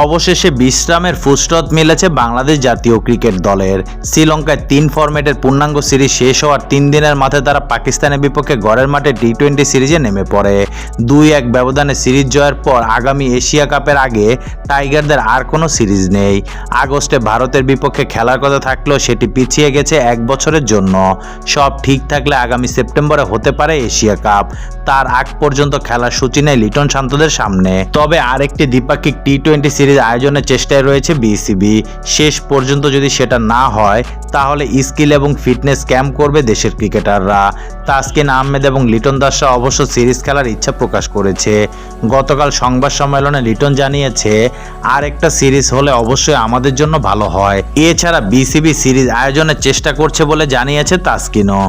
অবশেষে বিশ্রামের ফুসরত মিলেছে বাংলাদেশ জাতীয় ক্রিকেট দলের। শ্রীলঙ্কায় তিন ফরম্যাটের পূর্ণাঙ্গ সিরিজ শেষ হওয়ার তিন দিনের মাথায় তারা পাকিস্তানের বিপক্ষে গড়ের মাঠে টি টোয়েন্টি সিরিজে নেমে পড়ে। দুই এক ব্যবধানে সিরিজ জয়ের পর আগামী এশিয়া কাপের আগে টাইগারদের আর কোনো সিরিজ নেই। আগস্টে ভারতের বিপক্ষে খেলার কথা থাকলেও সেটি পিছিয়ে গেছে এক বছরের জন্য। সব ঠিক থাকলে আগামী সেপ্টেম্বরে হতে পারে এশিয়া কাপ। তার আগ পর্যন্ত খেলার সূচি নেই লিটন শান্তদের সামনে। তবে আরেকটি দ্বিপাক্ষিক টি টোয়েন্টি সিরিজ আয়োজনের চেষ্টায় রয়েছে বিসিবি। শেষ পর্যন্ত যদি সেটা না হয়, তাহলে স্কিল এবং ফিটনেস ক্যাম্প করবে দেশের ক্রিকেটাররা। তাসকিন আহমেদ এবং লিটন দাসরা অবশ্য সিরিজ খেলার ইচ্ছা প্রকাশ করেছে। গতকাল সংবাদ সম্মেলনে লিটন জানিয়েছে আর একটা সিরিজ হলে অবশ্যই আমাদের জন্য ভালো হয়। এছাড়া বিসিবি সিরিজ আয়োজনের চেষ্টা করছে বলে জানিয়েছে তাসকিনও।